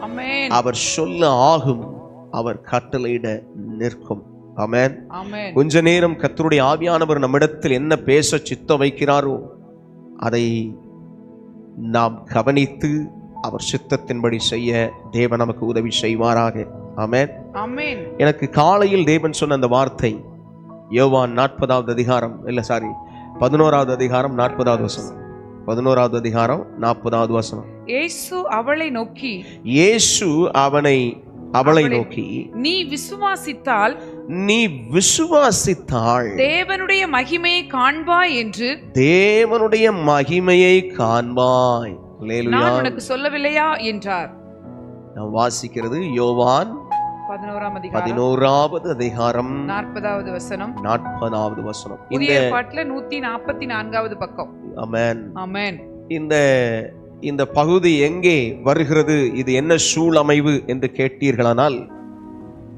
ஆமென். அவர் சொல்ல ஆகும் அவர் கட்டளையிட நிற்கும். ஆமென். கொஞ்ச நேரம் கர்த்தருடைய ஆவியானவர் நம்மிடத்தில் என்ன பேச சித்தம் வைக்கிறாரோ அதை நாம் கவனித்து அவர் சித்தத்தின்படி செய்ய தேவன் நமக்கு உதவி செய்வாராக. ஆமென். எனக்கு காலையில் தேவன் சொன்ன அந்த வார்த்தை யோவான் நாற்பதாவது அதிகாரம் இல்ல சாரி பதினோராவது அதிகாரம் நாற்பதாவது வசனம். பதினோராவது அதிகாரம் நாற்பதாவது வசனம். இயேசு அவளை நோக்கி இயேசு அவனை அவளை நோக்கி நீ விசுவாசித்தால் நீ விசுவாசித்தாள் தேவனுடைய மகிமையை காண்பாய் என்று தேவனுடைய மகிமையை காண்பாய். நான் உனக்கு சொல்லவில்லையா? என்றார். நாம் வாசிக்கிறது யோவான் பதினோராம் அதிகாரம். பதினோராவது அதிகாரம். நாற்பதாவது வசனம். நாற்பதாவது வசனம். இந்த ஏற்பாட்டுல நூத்தி நாற்பத்தி நான்காவது பக்கம். அமேன் ஆமென். இந்த இந்த பகுதி எங்கே வருகிறது? இது என்ன சூழமைவு என்று கேட்டீர்களானால்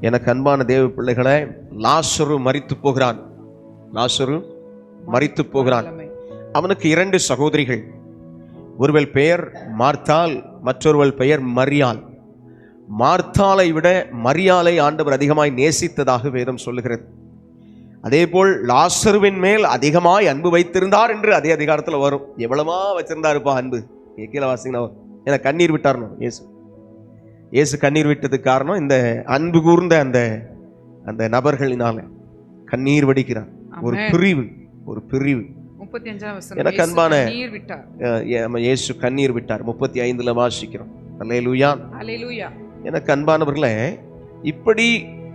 எனக்கு அன்பான தேவ பிள்ளைகளே லாசரு மரித்து போகிறான். லாசரு மரித்து போகிறான். அவனுக்கு இரண்டு சகோதரிகள். ஒருவள் பெயர் மார்த்தாள் மற்றொருவள் பெயர் மரியாள். மார்த்தாளை விட மரியாளை ஆண்டவர் அதிகமாய் நேசித்ததாக வேதம் சொல்லுகிறது. அதேபோல் லாசருவின் மேல் அதிகமாய் அன்பு வைத்திருந்தார் என்று அதே அதிகாரத்தில் வரும். எவ்வளவா வச்சிருந்தாருப்பா அன்பு. கீழே வாசிங்கன்னா என கண்ணீர் விட்டார்னு இயேசு. இயேசு கண்ணீர் விட்டதுக்கு காரணம் இந்த அன்பு கூர்ந்த அந்த அந்த நபர்களினால கண்ணீர் வடிக்கிறார். ஒரு. பிரிவு ஒரு பிரிவு. எனக்கு அன்பான- இயேசு கண்ணீர் விட்டார். முப்பத்தி ஐந்துல வாசிக்கிறோம். அல்லேலூயா. அல்லேலூயா. எனக்கு அன்பானவர்களே இப்படி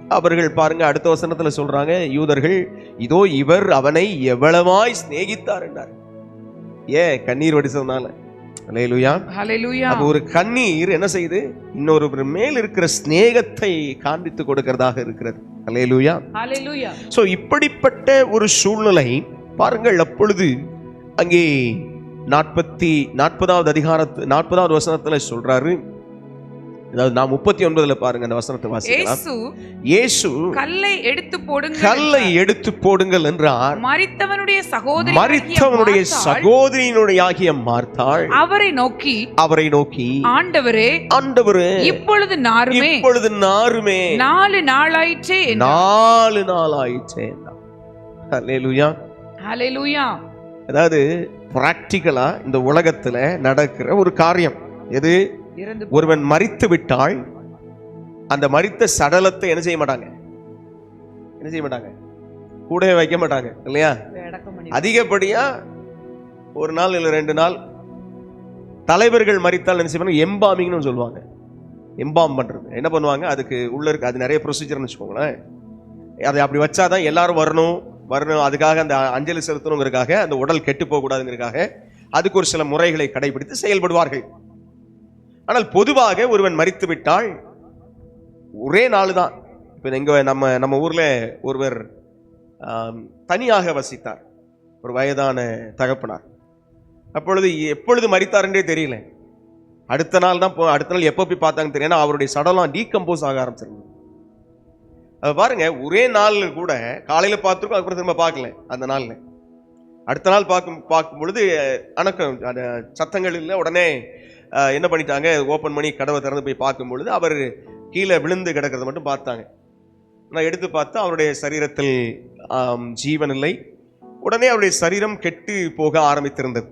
அவர்கள் பாருங்க அடுத்த வசனத்துல சொல்றாங்க யூதர்கள் இதோ இவர் அவனை எவ்வளவாய் சிநேகித்தார் என்றார். ஏ கண்ணீர் வடிச்சதுனால ஒரு கண்ணீர் என்ன செய்யுது? இன்னொரு மேல் இருக்கிற சிநேகத்தை காண்பித்து கொடுக்கிறதாக இருக்கிறது. அல்லேலூயா சோ இப்படிப்பட்ட ஒரு சூழ்நிலை பாருங்கள் அப்பொழுது அங்கே நாற்பத்தி நாற்பதாவது அதிகாரத்து நாற்பதாவது வசனத்துல சொல்றாரு. அதாவது நான் முப்பத்தி ஒன்பதுல பாருங்க அந்த வசனத்தை வாசிக்கலாம். இயேசு கல்லை எடுத்து போடுங்க கல்லை எடுத்து போடுங்கள் என்றார். மரித்தவனுடைய சகோதரி மரித்தவனுடைய சகோதரியினுடைய ஆகிய மார்த்தாள். அவரை நோக்கி அவரை நோக்கி ஆண்டவரே ஆண்டவரே இப்பொழுது நாருமே. இப்பொழுது நாருமே. நாலு நாளாயிற்றே. நாலு நாள் ஆயிடுச்சே அல்லேலூயா அல்லேலூயா அதாவது பிராக்டிக்கலா இந்த உலகத்துல நடக்கிற ஒரு காரியம். எது? ஒருவன் மரித்து விட்டால் அந்த மரித்த சடலத்தை என்ன செய்ய மாட்டாங்க? என்ன செய்ய மாட்டாங்க? கூடவே வைக்க மாட்டாங்க இல்லையா? அதிகப்படியா ஒரு நாள் இல்லை ரெண்டு நாள் தலைவர்கள் மரித்தால் என்ன செய்வாங்க? எம்பாமிங்னு சொல்லுவாங்க. எம்பாம் பண்றது. என்ன பண்ணுவாங்க? அதுக்கு உள்ள இருக்கு அது நிறைய ப்ரொசீஜர்னு வச்சுக்கோங்களேன். அதை அப்படி வச்சாதான் எல்லாரும் வரணும் வரணும். அதுக்காக அந்த அஞ்சலி செலுத்தணுங்கிறதுக்காக அந்த உடல் கெட்டு போகக்கூடாதுங்கிறதுக்காக அதுக்கு ஒரு சில முறைகளை கடைபிடித்து செயல்படுவார்கள். ஆனால் பொதுவாக ஒருவன் மறித்து விட்டால் ஒரே நாள் தான் இப்போ எங்க நம்ம நம்ம ஊரில் ஒருவர் தனியாக வசித்தார். ஒரு வயதான தகப்பனார். அப்பொழுது எப்பொழுது மறித்தாருன்றே தெரியல. அடுத்த நாள் தான் போ- அடுத்த நாள் எப்போ போய் பார்த்தாங்கன்னு தெரியல. அவருடைய சடலம் டீகம்போஸ் ஆக ஆரம்பிச்சிருந்தது அது பாருங்க ஒரே நாளில் கூட காலையில் பார்த்துருக்கோம் அதுக்கப்புறம் திரும்ப பார்க்கல அந்த நாளில். அடுத்த நாள் பார்க்கும் பார்க்கும் பொழுது அணக்கம் அந்த சத்தங்கள் இல்லை. உடனே என்ன பண்ணிட்டாங்க? ஓப்பன் பண்ணி கதவை திறந்து போய் பார்க்கும் பொழுது அவர் கீழே விழுந்து கிடக்கிறத மட்டும் பார்த்தாங்க. நான் எடுத்து பார்த்தா அவருடைய சரீரத்தில் ஜீவன் இல்லை. உடனே அவருடைய சரீரம் கெட்டு போக ஆரம்பித்திருந்தது.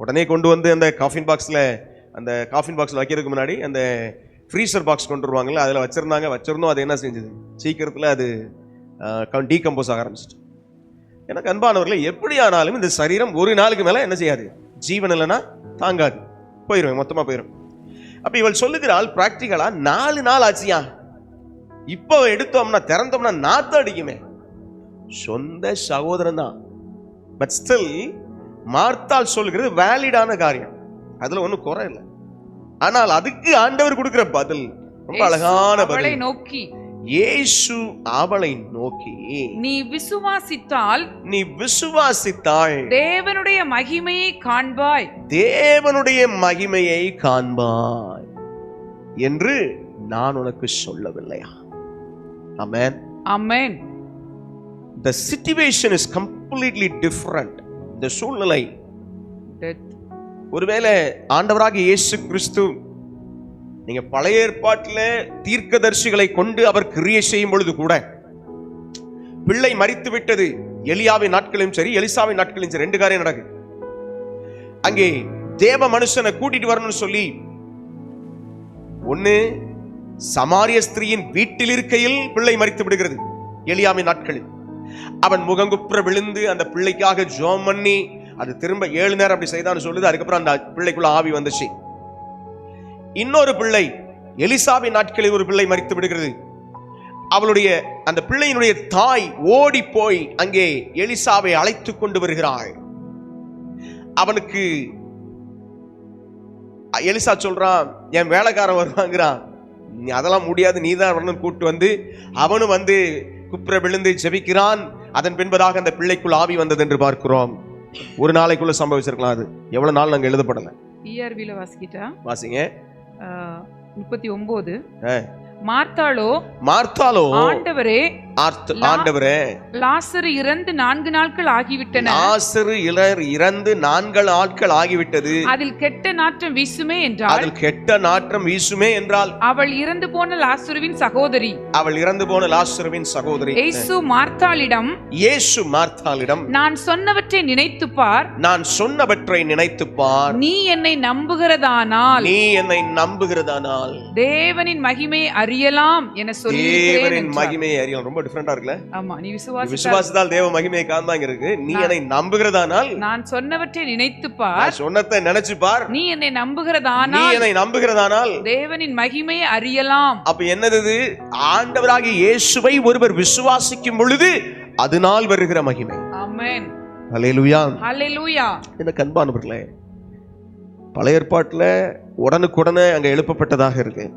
உடனே கொண்டு வந்து அந்த காஃபின் பாக்ஸில் அந்த காஃபின் பாக்ஸில் வைக்கிறதுக்கு முன்னாடி அந்த ஃப்ரீசர் பாக்ஸ் கொண்டு வருவாங்கல்ல அதில் வச்சுருந்தாங்க. வச்சிருந்தோம் அது என்ன செஞ்சது? சீக்கிரத்தில் அது டீகம்போஸ் ஆக ஆரம்பிச்சிட்டு எனக்கு அன்பானவர்களை எப்படி ஆனாலும் இந்த சரீரம் ஒரு நாளுக்கு மேலே என்ன செய்யாது? ஜீவன் இல்லைன்னா தாங்காது. போயிடும் மொத்தமாக போயிடும் அப்போ இவள் சொல்லுகிறாள் ப்ராக்டிக்கலாக நாலு நாள் ஆச்சியா? இப்போ எடுத்தோம்னா திறந்தோம்னா நாத்தம் அடிக்குமே. சொந்த சகோதரன் தான். பட் ஸ்டில் மார்த்தால் சொல்லுகிறது வேலிடான காரியம். அதுல ஒண்ணும் குறை இல்லை. ஆனால் அதுக்கு ஆண்டவர் கொடுக்கிற பதில் ரொம்ப அழகான பதில். நோக்கி இயேசு அவளை நோக்கி நீ விசுவாசித்தால் நீ விசுவாசித்தாள் தேவனுடைய மகிமையை காண்பாய். தேவனுடைய மகிமையை காண்பாய் என்று நான் உனக்கு சொல்லவில்லையா ஆமென் அமேன் the situation is completely different. இந்த சூழ்நிலை. ஒருவேளை ஆண்டவராக இயேசு கிறிஸ்து நீங்க பழைய ஏற்பாட்டில் தீர்க்கதர்சிகளை கொண்டு அவர் கிரியை செய்யும் பொழுது கூட பிள்ளை மறித்து விட்டது எலியாவின் நாட்களையும் சரி எலிசாவின் நாட்களையும் சரி ரெண்டு காரியம் நடக்கு அங்கே தேவ மனுஷனை கூட்டிட்டு வரணும்னு சொல்லி ஒண்ணு சமாரிய ஸ்திரீயின் வீட்டில் இருக்கையில் பிள்ளை மறித்து விடுகிறது எலியாவின் நாட்களில். அவன் முகங்குப்புற விழுந்து அந்த பிள்ளைக்காக ஜோம் பண்ணி அது திரும்ப ஏழு நேரம் அப்படி செய்தான்னு சொல்லுது அதுக்கப்புறம் அந்த பிள்ளைக்குள்ள ஆவி வந்துச்சு. இன்னொரு பிள்ளை எலிசாவின் நாட்களில் ஒரு பிள்ளை மரித்து விடுகிறது. அவளுடைய அந்த பிள்ளையினுடைய தாய் ஓடி போய் அங்கே எலிசாவை அழைத்து கொண்டு வருகிறாள். அவனுக்கு எலிசா சொல்றான் என் வேலைக்காரன் வருவாங்கிறான் நீ அதெல்லாம் முடியாது நீ தான் வரணும் கூட்டு வந்து அவனும் வந்து குப்புற விழுந்து ஜெபிக்கிறான். அதன் பின்பதாக அந்த பிள்ளைக்குள் ஆவி வந்தது என்று பார்க்கிறோம். ஒரு நாளைக்குள்ள சம்பவிச்சிருக்கலாம் அது. எவ்வளவு நாள் நாங்க எழுதப்படல. வாசிக்கிட்டா? வாசிங்க. முப்பத்தி ஒன்பது. மார்த்தாளோ மார்த்தாலோ ஆண்டவரே ஆண்டவரே. லாசரு இறந்து நான்கு நாட்கள் ஆகிவிட்டன. ஆசிறு இளர் இறந்து நான்கள் ஆட்கள் ஆகிவிட்டது. அதில் கெட்ட நாற்றம் வீசுமே என்றாள். அதில் கெட்ட நாற்றம் வீசுமே என்றால் அவள் இறந்து போன லாசுருவின் சகோதரி. அவள் இறந்து போன லாசருவின் சகோதரி. இயேசு மார்த்தாளிடம் இயேசு மார்த்தாளிடம் நான் சொன்னவற்றை நினைத்துப் பார் நான் சொன்னவற்றை நினைத்துப் பார் நீ என்னை நம்புகிறதானால். நீ என்னை நம்புகிறதானால். தேவனின் மகிமையை அறியலாம் என தேவனின் என்றார். மகிமையை அறியலாம். ரொம்ப டிஃபரெண்டா இருக்குல்ல? ஆமா நீ நீ விசுவாசி விசுவாசத்தால் தேவ மகிமையை காண்பாங்க இருக்கு. நீ என்னை நம்புகிறதானால் நான் சொன்னவற்றை நினைத்துப் பார். சொன்னதை நினைச்சு பார். நீ என்னை நீ நம்புகிறதானால் என்னை நம்புகிறதானால் தேவனின் மகிமையை அறியலாம். அப்ப என்னது? ஆண்டவராகிய இயேசுவை ஒருவர் விசுவாசிக்கும் பொழுது அதனால் வருகிற மகிமை. ஆமென். அல்லேலூயா ஹalleluya. இந்த கண்பானவர்களே பழைய ஏற்பாட்டில் உடனுக்குடனே அங்க எழுப்பப்பட்டதாக இருக்கு.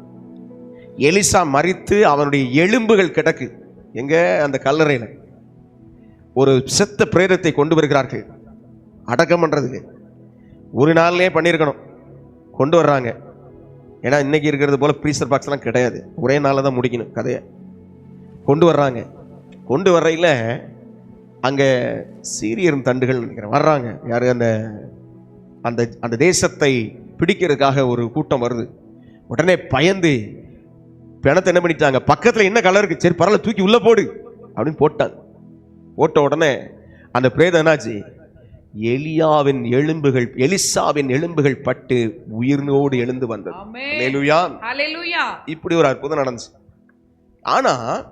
எலிசா மரித்து அவனுடைய எலும்புகள் கிடக்கு. எங்கே? அந்த கல்லறையில். ஒரு செத்த பிரேதத்தை கொண்டு வருகிறார்கள். அடக்கம் பண்ணுறதுக்கு ஒரு நாள்லேயே பண்ணியிருக்கணும். கொண்டு வர்றாங்க. ஏன்னா இன்னைக்கு இருக்கிறது போல் ப்ரீசர் பாக்ஸ்லாம் கிடையாது. ஒரே நாளில் தான் முடிக்கணும் கதையை. கொண்டு வர்றாங்க. கொண்டு வர்றையில் அங்கே சீரியரும் தண்டுகள் நினைக்கிறேன். வர்றாங்க. யார்? அந்த அந்த அந்த தேசத்தை பிடிக்கிறதுக்காக ஒரு கூட்டம் வருது. உடனே பயந்து பிணத்தை என்ன பண்ணிட்டாங்க? பக்கத்தில் என்ன கலர் இருக்கு? சரி பரவாயில்ல தூக்கி உள்ள போடு. அப்படின்னு போட்டாங்க. போட்ட உடனே அந்த பிரேதம் என்னாச்சு? எலியாவின் எலும்புகள் எலிசாவின் எலும்புகள் பட்டு உயிர்னோடு எழுந்து வந்தது. இப்படி ஒரு அற்புதம் நடந்துச்சு. ஆனா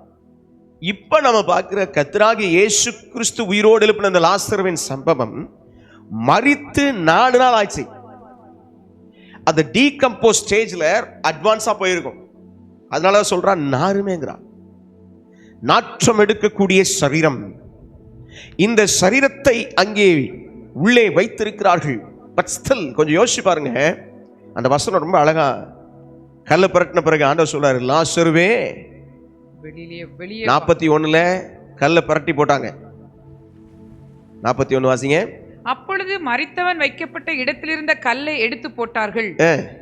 இப்ப நம்ம பார்க்கிற கத்ராகி இயேசு கிறிஸ்து உயிரோடு எழுப்பின அந்த லாசருவின் சம்பவம் மரித்து நாலு நாள் ஆச்சு. அது டீகம்போஸ் ஸ்டேஜ்ல அட்வான்ஸா போயிருக்கும். அதனால சொல்றான் நாருமேங்கிறான். நாற்றம் எடுக்கக்கூடிய சரீரம். இந்த சரீரத்தை அங்கே உள்ளே வைத்திருக்கிறார்கள். பட் ஸ்டில் கொஞ்சம் யோசிச்சு பாருங்க. அந்த வசனம் ரொம்ப அழகா கல்ல புரட்டின பிறகு ஆண்டவர் சொல்றாரு லாசருவே நாற்பத்தி ஒண்ணுல கல்ல புரட்டி போட்டாங்க. நாற்பத்தி ஒண்ணு வாசிங்க. அப்பொழுது மரித்தவன் வைக்கப்பட்ட இடத்திலிருந்த கல்லை எடுத்து போட்டார்கள்.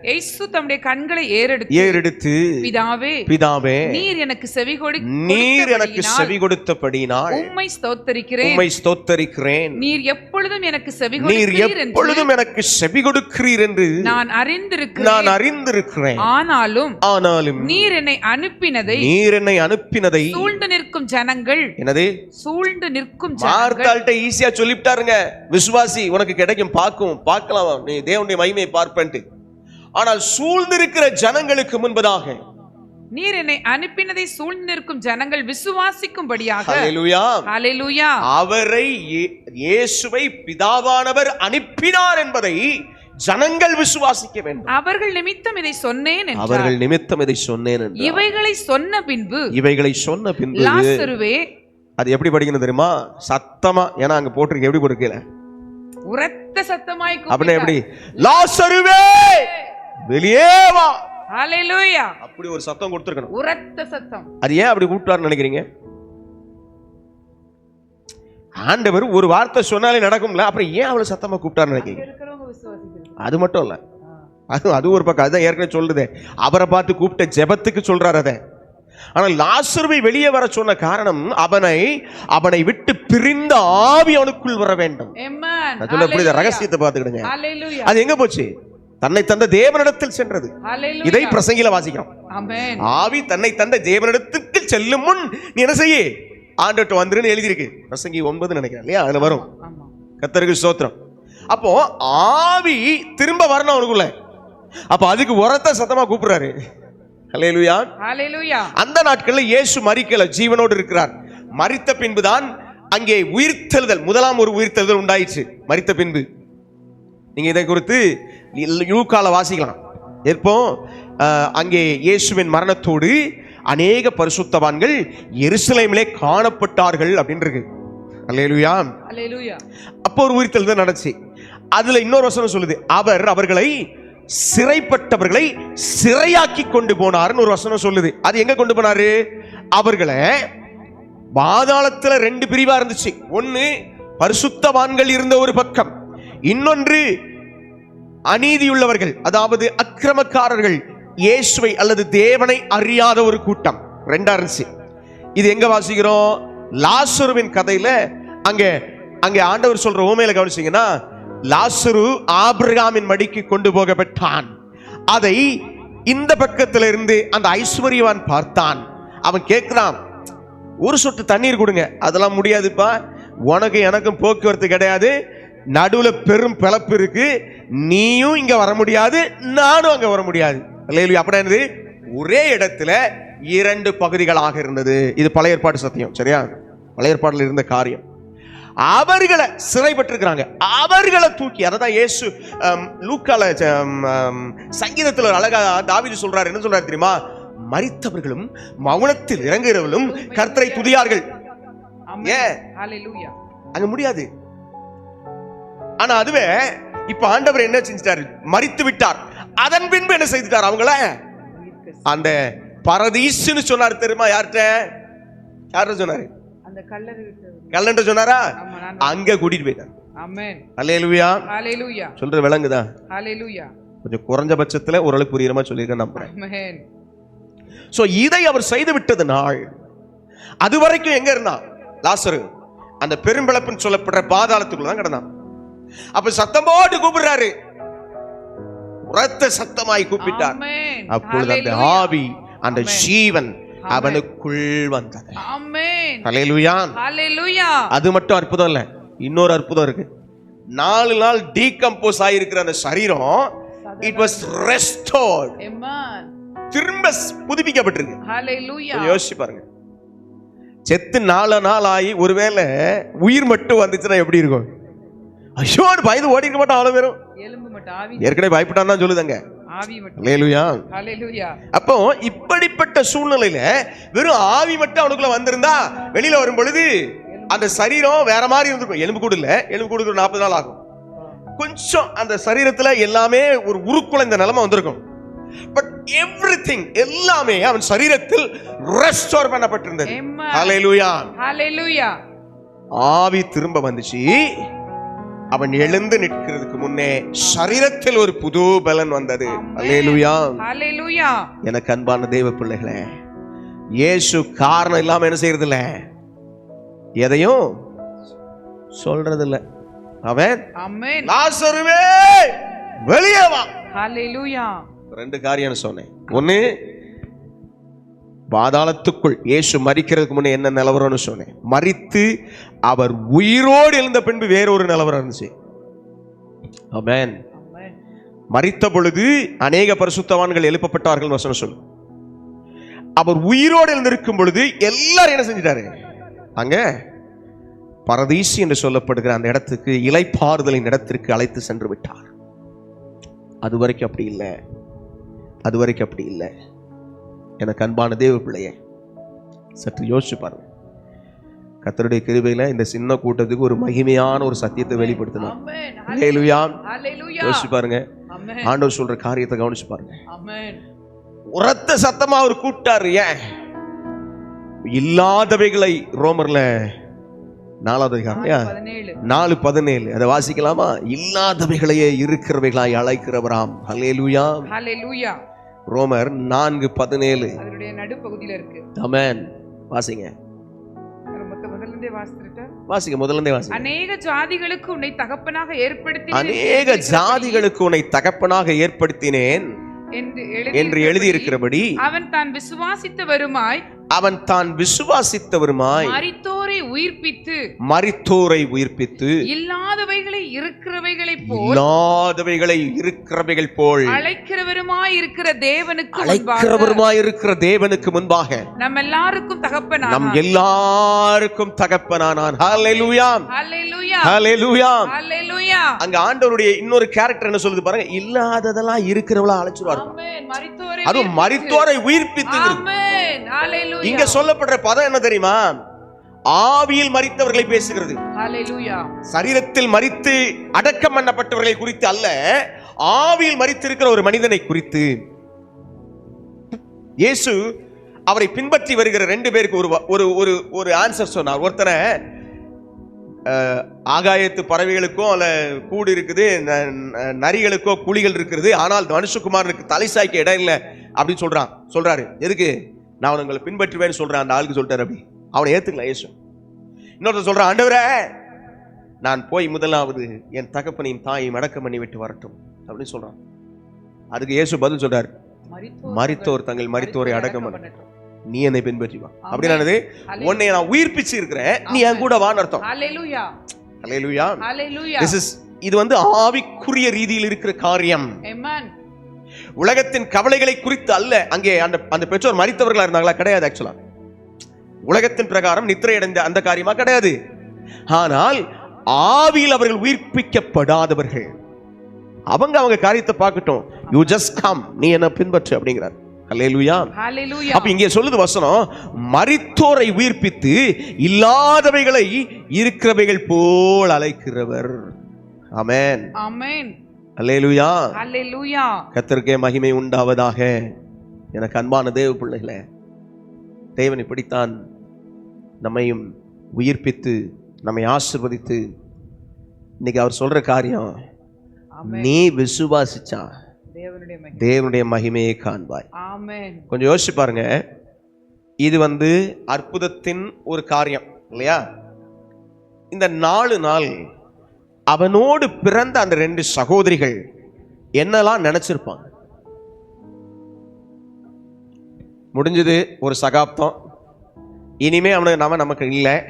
இயேசு தம்முடைய கண்களை ஏறெடுத்து ஏறெடுத்து பிதாவே பிதாவே நீர் எனக்கு செவி கொடு நீர் எனக்கு செவி கொடுத்தபடினால் உம்மை ஸ்தோத்தரிக்கிறேன். உம்மை ஸ்தோத்தரிக்கிறேன். நீர் எப்பொழுதும் எனக்கு செவி நீர் கொடுக்கிறீர் என்று எப்பொழுதும் எனக்கு செவி கொடுக்கிறீர் என்று நான் நான் அறிந்திருக்கிறேன். அறிந்திருக்கிறேன் ஆனாலும் ஆனாலும் நீர் என்னை அனுப்பினதை நீர் என்னை அனுப்பினதை சூழ்ந்து நிற்கும் ஜனங்கள் என்னது? சூழ்ந்து நிற்கும் ஜனங்கள் மார்த்தாள்கிட்ட ஈஸியா சொல்லிவிட்டாருங்க. விசுவாசி உனக்கு கிடைக்கும் பார்க்கும் பார்க்கலாம் நீ தேவனுடைய மகிமையை பார்ப்பேன்ட்டு. ஆனால் சூழ்ந்திருக்கிற ஜனங்களுக்கு முன்பதாக. நீர் என்னை அனுப்பினதை சூழ்ந்து நிற்கும் ஜனங்கள் விசுவாசிக்கும்படியாக. அவரை இயே- இயேசுவை பிதாவானவர் அனுப்பினார் என்பதை ஜனங்கள் விசுவாசிக்க வேண்டும். அவர்கள் நிமித்தம் இதை சொன்னேன் அவர்கள் நிமித்தம் இதை சொன்னேன். இவைகளை சொன்ன பின்பு இவைகளை சொன்ன பின்பு அது எப்படி படிக்கணும் தெரியுமா? சத்தமா ஏன்னா அங்க போட்டிருக்கு எப்படி கொடுக்கல உரத்த சத்தமாய் அப்படின்னா எப்படி? லாசருவே! வெளியே வா. ஹalleluya. அப்படி ஒரு சத்தம் கொடுத்துருக்கணும். உரத்த சத்தம். அது ஏன் அப்படி கூப்பிட்டாருன்னு நினைக்கிறீங்க? ஆண்டவர் ஒரு வார்த்தை சொன்னாலே நடக்கும்ல அப்புறம் ஏன் அவ்வளவு சத்தமா கூப்பிட்டாருன்னு நினைக்கிறீங்க? அது மட்டும் இல்ல. அது அது ஒரு பக்கம் அதுதான் ஏற்கனவே சொல்லுதே. அவரை பார்த்து கூப்பிட்ட ஜெபத்துக்கு சொல்றாரு அதை. ஆனால் லாசருவை வெளியே வர சொன்ன காரணம் அவனை அவனை விட்டு பிரிந்த ஆவி அவனுக்குள் வர வேண்டும். சொல்ல புரியுத. ரகசியத்தை பார்த்துக்கிடுங்க. அது எங்க போச்சு? தன்னை தந்த தேவனிடத்தில் சென்றது. இதை பிரசங்கில வாசிக்கிறோம். ஆவி தன்னை தந்த தேவனிடத்துக்கு செல்லும் முன் நீ என்ன செய்ய? ஆண்டோட்ட வந்துருன்னு எழுதியிருக்கு. பிரசங்கி ஒன்பது நினைக்கிறேன் இல்லையா? அதுல வரும். கத்தருக்கு ஸ்தோத்திரம். அப்போ ஆவி திரும்ப வரணும் அவனுக்குள்ள. அப்ப அதுக்கு உரத்த சத்தமா கூப்பிடுறாரு. ஹalleluya Hallelujah. அந்த நாட்கள்ல இயேசு மரிக்கல ஜீவனோடு இருக்கிறார். மரித்த பின்புதான் அங்கே உயிர்த்தெழுதல் முதலாம் ஒரு உயிர்த்தெழுதல் உண்டாயிற்று. மரித்த பின்பு. நீங்க இதை குறித்து யூக்கால வாசிக்கலாம். அஹ், அங்கே இயேசுவின் மரணத்தோடு அநேக பரிசுத்தவான்கள் எருசலேமிலே காணப்பட்டார்கள் அப்படின்னு இருக்கு அல்லேலுயா. அப்போ ஒரு உயிர்த்தெழுதல் நடந்துச்சு. அதுல இன்னொரு வசனம் சொல்லுது. அவர் அவர்களை சிறைப்பட்டவர்களை சிறையாக்கி கொண்டு போனார்னு ஒரு வசனம் சொல்லுது. அது எங்க கொண்டு போனாரு? அவர்களை பாதாளத்துல ரெண்டு பிரிவா இருந்துச்சு. ஒன்னு பரிசுத்தவான்கள் இருந்த ஒரு பக்கம். இன்னொன்று அநீதியுள்ளவர்கள் அதாவது அக்கிரமக்காரர்கள் இயேசுவை அல்லது தேவனை அறியாத ஒரு கூட்டம். ரெண்டா இருந்துச்சு. இது எங்க வாசிக்கிறோம்? லாசருவின் கதையில அங்க அங்க ஆண்டவர் சொல்ற ஓமையில கவனிச்சீங்கன்னா லாசுரு ஆபிரகாமின் மடிக்கு கொண்டு போகப்பட்டான் அதை இந்த பக்கத்துல இருந்து அந்த ஐஸ்வர்யவான் பார்த்தான். அவன் கேட்கிறான் ஒரு சொட்டு தண்ணீர் கொடுங்க அதெல்லாம் முடியாதுப்பா. உனக்கு எனக்கும் போக்குவரத்து கிடையாது. நடுவில் பெரும் பிளப்பு இருக்கு. நீயும் இங்க வர முடியாது நானும் அங்க வர முடியாது. அப்படின்னா என்னது? ஒரே இடத்துல இரண்டு பகுதிகளாக இருந்தது. இது பழைய ஏற்பாடு சத்தியம் சரியா? பழைய ஏற்பாடுல இருந்த காரியம். அவர்களை சிறைப்பட்டிருக்கிறாங்க. அவர்களை தூக்கி அதை தான் இயேசு ஆம், லூக்கால சங்கீதத்துல ஒரு அழகா தாவீது சொல்றாரு. என்ன சொல்றாரு தெரியுமா? மரித்தவர்களும் மௌனத்தில் இறங்குகிறவர்களும் கர்த்தரை துதியார்கள். அங்க முடியாது. ஆனா அதுவே இப்ப ஆண்டவர் என்ன செஞ்சிட்டாரு? மரித்து விட்டார். அதன் பின்பு என்ன செய்துட்டார் அவங்கள? அந்த பரதீசுன்னு சொன்னார் தெரியுமா? யார்கிட்ட? யார்கிட்ட சொன்னாரு? கல்லன்ற சொன்னாரா அங்க கூட்டிட்டு போயிட்டார் Amen. அல்லேலுயா Hallelujah. சொல்ற விளங்குதா Hallelujah. கொஞ்சம் குறைஞ்ச பட்சத்துல ஓரளவுக்கு புரியுற மாதிரி சொல்லியிருக்கேன் நம்புறேன் Amen. சோ இதை அவர் செய்து விட்டது நாள் அது வரைக்கும் எங்க இருந்தான் லாசரு அந்த பெரும்பிளப்புன்னு சொல்லப்படுற பாதாளத்துக்குள்ள தான் கிடந்தான் அப்ப சத்தம் போட்டு கூப்பிடுறாரு உரத்த சத்தமாய் கூப்பிட்டார். அப்பொழுது அந்த. ஆவி அந்த. ஜீவன். அவனுக்குள் வந்தது. அது மட்டும் அற்புதம் இல்ல இன்னொரு அற்புதம் இருக்கு. நாலு நாள் டீகம்போஸ் ஆயிருக்கிற அந்த சரீரம் இட் வாஸ் ரெஸ்டோர்ட். திரும்ப புதுப்பிக்கப்பட்டிருக்கு. யோசிச்சு பாருங்க. செத்து நாலு நாள் ஆகி ஒருவேளை உயிர் மட்டும் வந்துச்சுன்னா எப்படி இருக்கும்? ஐயோ பயந்து ஓடி இருக்க மாட்டான் அவ்வளவு பேரும். மட்டும் ஏற்கனவே பயப்பட்டான்னு தான் சொல்லுதாங்க. அப்போ இப்படிப்பட்ட சூழ்நிலையில வெறும் ஆவி மட்டும் அவனுக்குள்ள வந்திருந்தா வெளியில வரும் பொழுது அந்த சரீரம் வேற மாதிரி இருந்திருக்கும். எலும்பு கூடு இல்ல. எலும்பு கூடு ஒரு நாற்பது நாள் ஆகும். கொஞ்சம் அந்த சரீரத்துல எல்லாமே ஒரு உருக்குலைந்த நிலைமை வந்திருக்கும். பட் எவ்ரி எல்லாமே அவன் சரீரத்தில் ரெஸ்டோர் பண்ணப்பட்டிருந்தது. ஆவி திரும்ப வந்துச்சு. அவன் எழுந்து நிற்கிறதுக்கு முன்னே சரீரத்தில் ஒரு புது பலன் வந்தது. எனக்கு அன்பான தெய்வ பிள்ளைகளே இயேசு காரணம் இல்லாம என்ன செய்யறது இல்ல எதையும் சொல்றது இல்ல அவன் வெளியே வா. ரெண்டு காரியம் சொன்னேன். ஒண்ணு பாதாளத்துக்குள் இயேசு மறிக்கிறதுக்கு முன்னே என்ன நிலவரம்னு சொன்னேன். மறித்து அவர் உயிரோடு எழுந்த பின்பு வேறொரு நிலவரம் இருந்துச்சு. ஆமென். மறித்த பொழுது அநேக பரிசுத்தவான்கள் எழுப்பப்பட்டார்கள் வசனம் சொல்லு. அவர் உயிரோடு எழுந்திருக்கும் பொழுது எல்லாரும் என்ன செஞ்சிட்டாரு? அங்க பரதீசி என்று சொல்லப்படுகிற அந்த இடத்துக்கு இலைப்பாறுதலின் இடத்திற்கு அழைத்து சென்று விட்டார். அது வரைக்கும் அப்படி இல்லை. அது வரைக்கும் அப்படி இல்லை. எனக்கு அன்பான தேவ பிள்ளையே சற்று யோசிச்சு பாருங்க. கத்தருடைய கிருபையில இந்த சின்ன கூட்டத்துக்கு ஒரு மகிமையான ஒரு சத்தியத்தை Hallelujah. யோசிச்சு பாருங்க. ஆண்டவர் சொல்ற காரியத்தை கவனிச்சு பாருங்க. உரத்த சத்தமா அவர் கூப்பிட்டாரு ஏன்? இல்லாதவைகளை ரோமர்ல நாலாவது அதிகாரம் நாலு பதினேழு. அதை வாசிக்கலாமா? இல்லாதவைகளையே இருக்கிறவைகளாய் அழைக்கிறவராம். ஹalleluya Hallelujah. ரோமர் நான்கு பதினேழு. அதனுடைய நடுப்பகுதியில இருக்கு. அமேன் வாசிங்க. முதல்ல அநேக ஜாதிகளுக்கு உன்னை தகப்பனாக ஏற்படுத்தி அநேக ஜாதிகளுக்கு உன்னை தகப்பனாக ஏற்படுத்தினேன் என்று என்று எழுதியிருக்கிறபடி அவன் தான் விசுவாசித்த வருமாய் அவன் தான் விசுவாசித்தவருமாய் மரித்தோரை உயிர்ப்பித்து மரித்தோரை உயிர்ப்பித்து இல்லாதவைகளை இருக்கிறவைகளை போல் இல்லாதவைகளை இருக்கிறவைகள் போல் அழைக்கிறவருமாய் இருக்கிற தேவனுக்கு முன்பாக அழைக்கிறவருமாய் இருக்கிற தேவனுக்கு முன்பாக நம்ம எல்லாருக்கும் நம் தகப்பனாக எல்லாருக்கும் தகப்பனானான். ஹalleluya ஹalleluya ஹalleluya ஹalleluya அங்க ஆண்டவருடைய இன்னொரு கேரக்டர் என்ன சொல்லுது பாருங்க? இல்லாததெல்லாம் இருக்கிறவளா அழைச்சிருவாரு ஆமென் மரித்தோரை அதுவும் மரித்தோரை உயிர்ப்பித்து ஆமென் ஹalleluya இங்க சொல்லப்படுற பதம் என்ன தெரியுமா? ஆவியில் மரித்தவர்களை பேசுகிறது. சரீரத்தில் மரித்து அடக்கம் பண்ணப்பட்டவர்களை குறித்து அல்ல ஆவியில் மரித்திருக்கிற ஒரு மனிதனை குறித்து. இயேசு அவரை பின்பற்றி வருகிற ரெண்டு பேருக்கு ஒரு ஒரு ஒரு ஒரு ஆன்சர் சொன்னார். ஒருத்தனை ஆகாயத்து பறவைகளுக்கோ அல்ல கூடு இருக்குது நரிகளுக்கோ குழிகள் இருக்குது ஆனால் மனுஷகுமாரனுக்கு தலை சாய்க்க இடம் இல்லை அப்படின்னு சொல்றான். சொல்றாரு. எதுக்கு? நான் உங்களை பின்பற்றுவேன்னு சொல்றேன் அந்த ஆளுக்கு சொல்லிட்டாரு அப்படி அவனை ஏத்துக்கல இயேசு. இன்னொருத்தர் சொல்றான் ஆண்டவரே நான் போய் முதலாவது என் தகப்பனையும் தாயையும் அடக்கம் பண்ணி விட்டு வரட்டும். அப்படின்னு சொல்றான். அதுக்கு இயேசு பதில் சொல்றாரு மரித்தோர் தங்கள் மரித்தோரை அடக்கம் பண்ண நீ என்னை பின்பற்றி வா அப்படின்னானது உன்னை நான் உயிர்ப்பிச்சு இருக்கிறேன் நீ என் கூட வான்னு அர்த்தம். ஹalleluya. ஹalleluya. இது வந்து ஆவிக்குரிய ரீதியில் இருக்கிற காரியம். Amen. உலகத்தின் கவலைகளை குறித்து அல்ல. அங்கே அந்த அந்த பெற்றோர் மரித்தவர்களா இருந்தாங்களா? கிடையாது ஆக்சுவலா உலகத்தின் பிரகாரம் நித்திரை அடைந்த அந்த காரியமா? கிடையாது. ஆனால் ஆவியில் அவர்கள் உயிர்ப்பிக்கப்படாதவர்கள். அவங்க அவங்க காரியத்தை பார்க்கட்டும். யூ ஜஸ்ட் கம் நீ என்ன பின்பற்று அப்படிங்கிறார். அப்ப இங்கே சொல்லுது வசனம் மரித்தோரை உயிர்ப்பித்து இல்லாதவைகளை இருக்கிறவைகள் போல் அழைக்கிறவர். ஆமென் amen. அல்லேலூயா. ஹalleluya கர்த்தருக்கே மகிமை உண்டாவதாக. எனக்கு அன்பான தேவ பிள்ளைகளே தேவன் இப்படித்தான் நம்மையும் உயிர்ப்பித்து நம்மை ஆசிர்வதித்து இன்னைக்கு அவர் சொல்ற காரியம் நீ விசுவாசிச்சா தேவனுடைய மகிமை. தேவனுடைய மகிமையை காண்பாய். கொஞ்சம் யோசிச்சு பாருங்க. இது வந்து அற்புதத்தின் ஒரு காரியம் இல்லையா? இந்த நாலு நாள் அவனோடு பிறந்த அந்த ரெண்டு சகோதரிகள் என்னெல்லாம் நினைச்சிருப்பாங்க? முடிஞ்சது ஒரு சகாப்தம். இனிமே அவனுக்கு நாம நமக்கு இல்லை.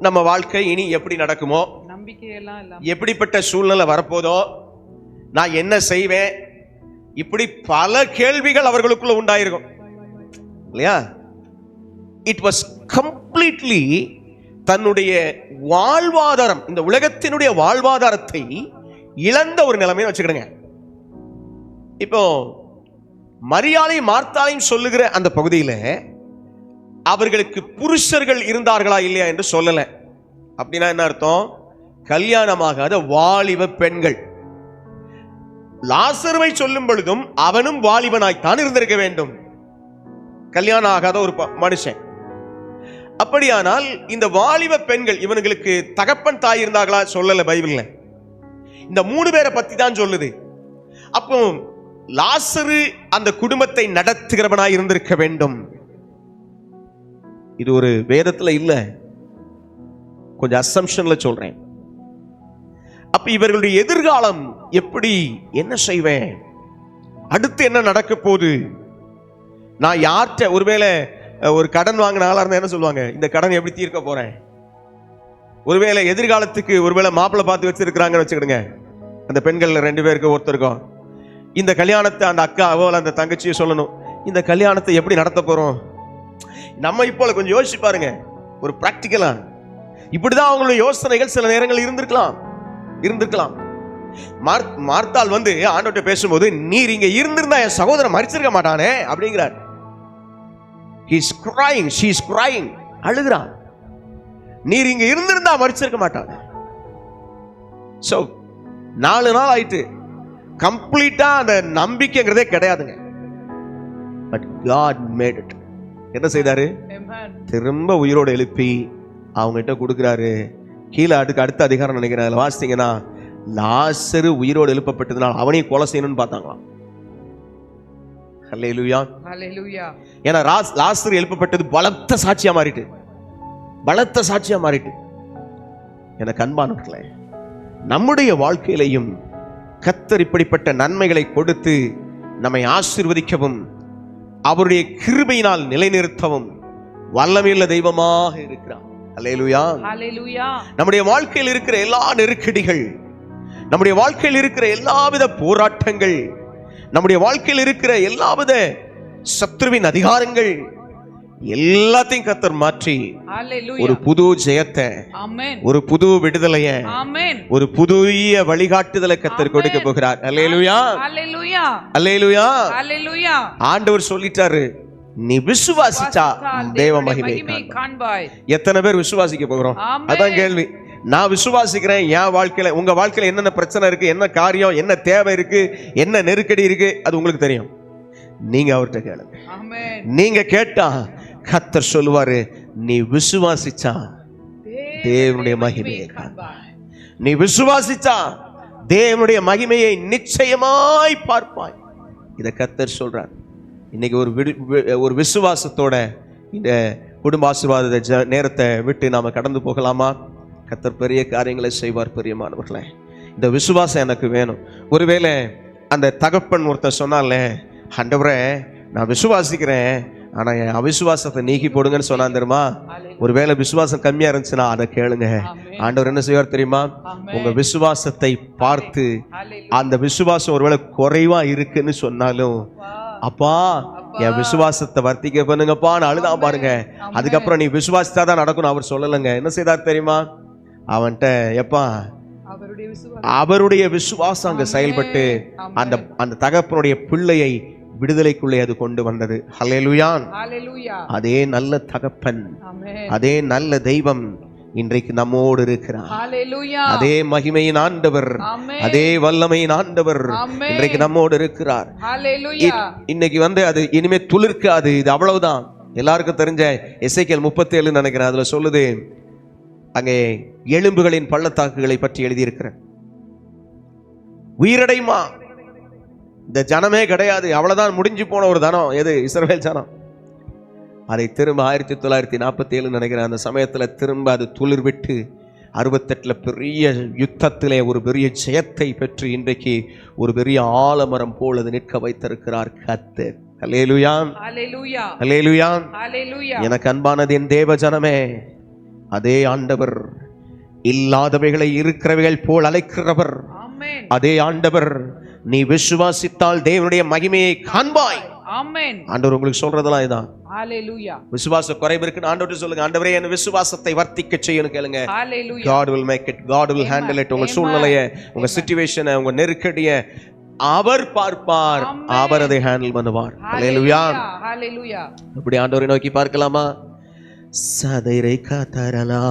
நம்ம வாழ்க்கை இனி எப்படி நடக்குமோ? நம்பிக்கையெல்லாம் எப்படிப்பட்ட சூழ்நிலை வரப்போதோ? நான் என்ன செய்வேன்? இப்படி பல கேள்விகள் அவர்களுக்குள்ள உண்டாயிருக்கும். இல்லையா? இட் வாஸ் கம்ப்ளீட்லி தன்னுடைய வாழ்வாதாரம் இந்த உலகத்தினுடைய வாழ்வாதாரத்தை இழந்த ஒரு நிலைமையை வச்சுக்கிடுங்க. இப்போ மரியாதை மார்த்தாலையும் சொல்லுகிற அந்த பகுதியில் அவர்களுக்கு புருஷர்கள் இருந்தார்களா இல்லையா என்று சொல்லலை. அப்படின்னா என்ன அர்த்தம்? கல்யாணமாகாத வாலிப பெண்கள். லாசர்வை சொல்லும் பொழுதும் அவனும் வாலிபனாய்த்தான் இருந்திருக்க வேண்டும். கல்யாணம் ஆகாத ஒரு ப- மனுஷன். அப்படியானால் இந்த வாலிப பெண்கள் இவனுங்களுக்கு தகப்பன் தாய் இருந்தார்களா சொல்லல பைபிள்ல. இந்த மூணு பேரை பத்தி தான் சொல்லுது. அப்போ லாசரு அந்த குடும்பத்தை நடத்துகிறவனாய் இருந்திருக்க வேண்டும். இது ஒரு வேதத்துல இல்ல. கொஞ்சம் அசம்ஷன்ல சொல்றேன். அப்ப இவர்களுடைய எதிர்காலம் எப்படி என்ன செய்வேன்? அடுத்து என்ன நடக்க போகுது? நான் யார்கிட்ட ஒருவேளை ஒரு கடன் வாங்கின ஆளாக இருந்தால் என்ன சொல்லுவாங்க? இந்த கடன் எப்படி தீர்க்க போகிறேன் ஒருவேளை எதிர்காலத்துக்கு ஒருவேளை மாப்பிள்ளை பார்த்து வச்சிருக்கிறாங்கன்னு வச்சுக்கிடுங்க. அந்த பெண்களில் ரெண்டு பேருக்கு ஒருத்தருக்கும் இந்த கல்யாணத்தை அந்த அக்காவோ அல்ல அந்த தங்கச்சியோ சொல்லணும். இந்த கல்யாணத்தை எப்படி நடத்த போகிறோம் நம்ம இப்போ கொஞ்சம் யோசிச்சு பாருங்க. ஒரு பிராக்டிக்கலா இப்படிதான் அவங்களுடைய யோசனைகள் சில நேரங்கள் இருந்திருக்கலாம். இருந்திருக்கலாம். மார்த்தால் வந்து ஆண்டோட்ட பேசும்போது நீர் இங்க இருந்திருந்தா என் சகோதரன் மறிச்சிருக்க மாட்டானே அப்படிங்கிறார். He's crying she is crying. அழுகிறான் நீர் இங்க இருந்திருந்தா மறிச்சிருக்க மாட்டான் சோ நாலு நாள் ஆயிட்டு கம்ப்ளீட்டா அந்த நம்பிக்கைங்கிறதே கிடையாதுங்க. பட் காட் மேட் இட் என்ன செய்தாரு? திரும்ப உயிரோடு எழுப்பி அவங்ககிட்ட கொடுக்குறாரு. கீழே அதுக்கு அடுத்த அதிகாரம் நினைக்கிறேன் அதில் வாசித்தீங்கன்னா லாசரு உயிரோடு எழுப்பப்பட்டதுனால் அவனையும் கொலை செய்யணும்னு பார்த்தாங்களாம். ஏன்னா லாசரு எழுப்பப்பட்டது பலத்த சாட்சியா மாறிட்டு. பலத்த சாட்சியா மாறிட்டு. எனக்கு அன்பானவர்களே நம்முடைய வாழ்க்கையிலையும் கத்தர் இப்படிப்பட்ட நன்மைகளை கொடுத்து நம்மை ஆசீர்வதிக்கவும் அவருடைய கிருபையினால் நிலைநிறுத்தவும் வல்லமையுள்ள தெய்வமாக இருக்கிறார். நம்முடைய வாழ்க்கையில் இருக்கிற எல்லா நெருக்கடிகள் நம்முடைய வாழ்க்கையில் இருக்கிற எல்லாவித போராட்டங்கள் நம்முடைய வாழ்க்கையில் இருக்கிற எல்லாவித சத்ருவின் அதிகாரங்கள் எல்லாத்தையும் கத்தர் மாற்றி ஒரு புது ஜெயத்தை ஒரு புது விடுதலைய ஒரு புதிய வழிகாட்டுதலை கத்தர் கொடுக்க போகிறார். ஹalleluya அல்லேலூயா ஹalleluya ஆண்டவர் சொல்லிட்டாரு நீ விசுவாசிச்சா தேவ மகிமை காண்பாய். எத்தனை பேர் விசுவாசிக்க போகிறோம். அதான் கேள்வி. நான் விசுவாசிக்கிறேன் என் வாழ்க்கையில உங்க வாழ்க்கையில என்னென்ன பிரச்சனை இருக்கு என்ன காரியம் என்ன தேவை இருக்கு என்ன நெருக்கடி இருக்கு அது உங்களுக்கு தெரியும். நீங்க அவர்கிட்ட கேளுங்க. ஆமென். நீங்க கேட்டா கத்தர் சொல்லுவாரு நீ விசுவாசிச்சா தேவனுடைய மகிமையை நீ விசுவாசிச்சா தேவனுடைய மகிமையை நிச்சயமாய் பார்ப்பாய். இத கத்தர் சொல்றார். இன்னைக்கு ஒரு விடு ஒரு விசுவாசத்தோட இந்த குடும்ப ஆசீர்வாத நேரத்தை விட்டு நாம கடந்து போகலாமா? கத்தர் பெரிய காரியங்களை செய்வார் பெரியமானவர்களே. இந்த விசுவாசம் எனக்கு வேணும். ஒருவேளை அந்த தகப்பன் ஒருத்தர் சொன்னால ஆண்டவரே நான் விசுவாசிக்கிறேன். ஆனா என் அவிசுவாசத்தை நீக்கி போடுங்கன்னு சொன்னான் தெரியுமா? ஒருவேளை விசுவாசம் கம்மியா இருந்துச்சுன்னா அதை கேளுங்க. ஆண்டவர் என்ன செய்வார் தெரியுமா? ஆமென். உங்க விசுவாசத்தை பார்த்து அந்த விசுவாசம் ஒருவேளை குறைவா இருக்குன்னு சொன்னாலும் அப்பா என் விசுவாசத்தை வர்த்திக்க பண்ணுங்கப்பான்னு அழுதான் பாருங்க. அதுக்கப்புறம் நீ விசுவாசித்தா தான் நடக்கணும் அவர் சொல்லலைங்க. என்ன செய்தார் தெரியுமா? அவன்கிட்ட எப்பா அவருடைய விசுவாசம். அங்க செயல்பட்டு அந்த அந்த தகப்பனுடைய பிள்ளையை விடுதலைக்குள்ளே அது கொண்டு வந்தது. ஹalleluya அதே நல்ல தகப்பன். அதே நல்ல தெய்வம் இன்றைக்கு நம்மோடு இருக்கிறார். அதே மகிமையின் ஆண்டவர். அதே வல்லமையின் ஆண்டவர் இன்றைக்கு நம்மோடு இருக்கிறார். இன்னைக்கு வந்து அது இனிமே துளிர்க்காது. இது அவ்வளவுதான். எல்லாருக்கும் தெரிஞ்ச எஸ்ஐக்கியல் முப்பத்தி ஏழு நினைக்கிறேன். அதுல சொல்லுது அங்கே எலும்புகளின் பள்ளத்தாக்குகளை பற்றி எழுதியிருக்கிறேன் உயிரடைமா இந்த ஜனமே கிடையாது. அவ்வளவுதான் முடிஞ்சு போன ஒரு தனம். எது? இஸ்ரவேல் ஜனம். அதை திரும்ப ஆயிரத்தி தொள்ளாயிரத்தி நாற்பத்தி ஏழு நினைக்கிறேன். அந்த சமயத்துல திரும்ப அது துளிர் விட்டு அறுபத்தெட்டுல பெரிய யுத்தத்திலே ஒரு பெரிய ஜெயத்தை பெற்று இன்றைக்கு ஒரு பெரிய ஆலமரம் போல் அது நிற்க வைத்திருக்கிறார் கத்தர் எனக்கு அன்பானது என் தேவ ஜனமே. அதே ஆண்டவர் இல்லாதவைகளை இருக்கிறவைகள் போல் அழைக்கிறவர். அதே ஆண்டவர் நீ விசுவாசித்தால் தேவனுடைய மகிமையை காண்பாய். ஆண்டவர் உங்களுக்கு சொல்றதெல்லாம் இதான் விசுவாச குறைவு இருக்குன்னு ஆண்டவர்கிட்ட சொல்லுங்க. ஆண்டவரே என் விசுவாசத்தை வர்த்திக்க செய்யணும் கேளுங்க. God will make it. God will handle it. உங்க. சூழ்நிலைய உங்க சிச்சுவேஷனை உங்க நெருக்கடிய அவர் பார்ப்பார். அவர் அதை ஹேண்டில் பண்ணுவார். அப்படி ஆண்டவரை நோக்கி பார்க்கலாமா? சதைரை காத்தரலா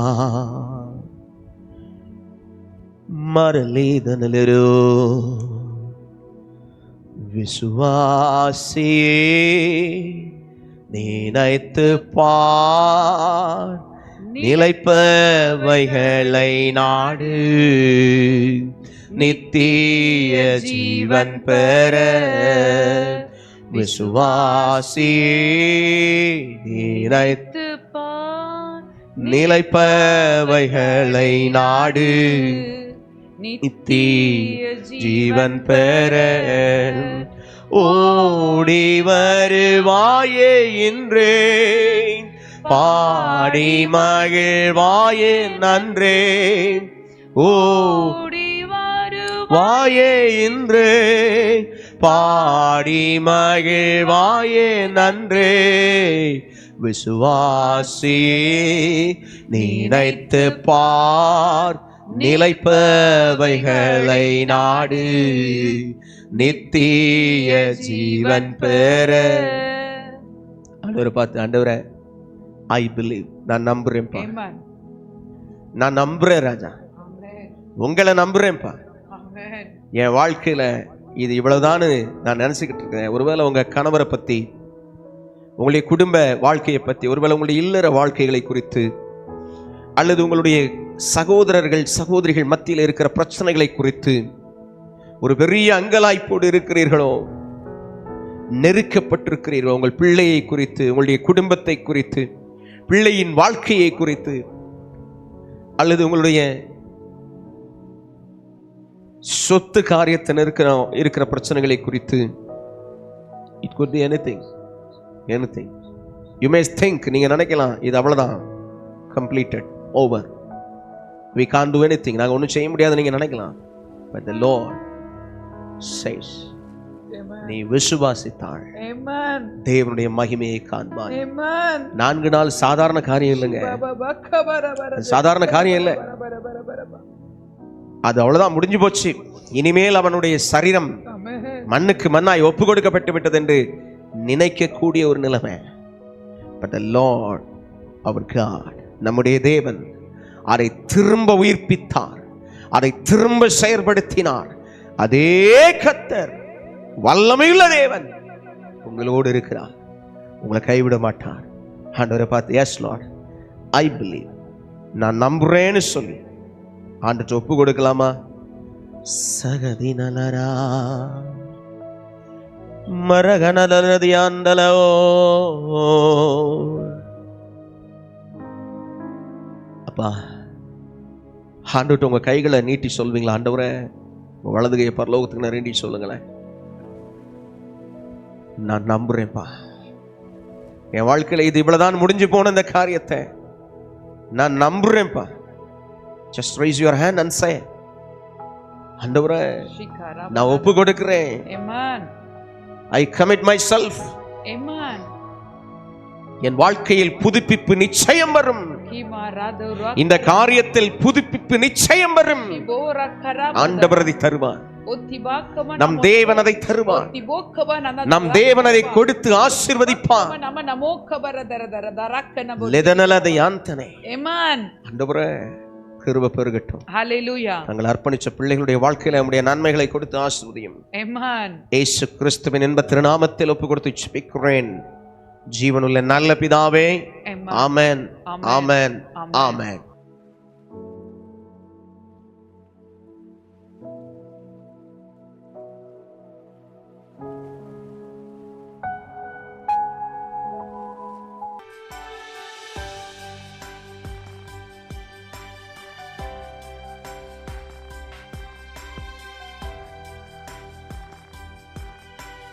மரலேதனலரோ விசுவாசியே நினைத்து பார். நிலைப்பவைகளை நாடு. நித்திய ஜீவன் பெற. விசுவாசியே நினைத்து பார் நிலைப்பவைகளை நாடு. நித்திய ஜீவன் பெற. ஓடி வருவாயே இன்றே. பாடி மகிழ்வாயே நன்றே. ஓடி வரு வாயே இன்று. பாடி மகிழ்வாயே நன்றே. விசுவாசி நினைத்து பார். நிலைப்பவைகளை நாடு. நித்திய ஜீவன் பெற. ஆண்டவரை பார்த்து ஆண்டவரை ஐ பிலீவ் நான் நம்புறேன்ப்பா. நான் நம்புறேன் ராஜா. உங்களை நம்புறேன்ப்பா. என் வாழ்க்கையில இது இவ்வளவுதான்னு நான் நினைச்சுக்கிட்டு இருக்கிறேன் ஒருவேளை உங்க கணவரை பத்தி உங்களுடைய குடும்ப வாழ்க்கையை பத்தி ஒருவேளை உங்களுடைய இல்லற வாழ்க்கைகளை குறித்து அல்லது உங்களுடைய சகோதரர்கள் சகோதரிகள் மத்தியில் இருக்கிற பிரச்சனைகளை குறித்து ஒரு பெரிய அங்கலாய்ப்போடு இருக்கிறீர்களோ நெருக்கப்பட்டிருக்கிறீர்களோ உங்கள் பிள்ளையை குறித்து உங்களுடைய குடும்பத்தை குறித்து பிள்ளையின் வாழ்க்கையை குறித்து அல்லது உங்களுடைய சொத்து காரியத்தில் இருக்கிற இருக்கிற பிரச்சனைகளை குறித்து it could be anything anything you may think நீங்க நினைக்கலாம் இது அவ்வளவுதான் completed over we can't do anything நாங்க ஒண்ணும் செய்ய முடியாது நீங்க நினைக்கலாம் but the lord says நீ விசுவாசித்தாள். தேவனுடைய மகிமையை காண்பாய். நான்கு நாள் சாதாரண காரியம் இல்லைங்க சாதாரண காரியம் இல்லை அது அவ்வளவுதான் முடிஞ்சு போச்சு. இனிமேல் அவனுடைய சரீரம் மண்ணுக்கு மண்ணாய் ஒப்பு கொடுக்கப்பட்டு விட்டது என்று நினைக்கக்கூடிய ஒரு நிலைமை. பட் த லார்ட் அவர் காட் நம்முடைய தேவன் அதை திரும்ப உயிர்ப்பித்தார். அதை திரும்ப செயற்படுத்தினார். அதே கத்தர் வல்லமையுள்ள தேவன் உங்களோடு இருக்கிறார். உங்களை கைவிட மாட்டார். ஆண்டவரை பார்த்து எஸ் லார்ட் ஐ பிலீவ் நான் நம்புறேன்னு சொல்லி ஆண்டுட்டு ஒப்பு கொடுக்கலாமா சகதி நலரா மரகனதனதி ஆண்டலோ அப்பா ஆண்டுட்டு உங்க கைகளை நீட்டி சொல்வீங்களா ஆண்டவரே? உங்க வலது கையை பரலோகத்துக்கு நான் நீட்டி சொல்லுங்களேன். நான் நம்புறேன்ப்பா. என் வாழ்க்கையில இது இவ்வளவுதான் முடிஞ்சு போன இந்த காரியத்தை. நான் நம்புறேன்ப்பா. Just raise your hand and say ஆண்டவரே. நான் ஒப்பு கொடுக்கிறேன். I commit myself. என் வாழ்க்கையில் புதுப்பிப்பு நிச்சயம் வரும். இந்த காரியத்தில் புதுப்பிப்பு நிச்சயம் வரும். ஆண்டவர் அதை தருவார். நம் தேவன் அதை தருவார். நம் தேவன் அதை கொடுத்து ஆசீர்வதிப்பார். லெதனலதை யாந்தனை. ஆண்டவரே கிருப பெருகட்டும் Hallelujah. நாங்கள் அர்ப்பணிச்ச பிள்ளைகளுடைய வாழ்க்கையில நம்முடைய நன்மைகளை கொடுத்து ஆசீர்வதியும் Amen. ஏசு கிறிஸ்துவின் என்ப திருநாமத்தில் ஒப்பு கொடுத்து ஜெபிக்கிறேன் ஜீவனுள்ள நல்ல பிதாவே. ஆமென். ஆமென். ஆமென்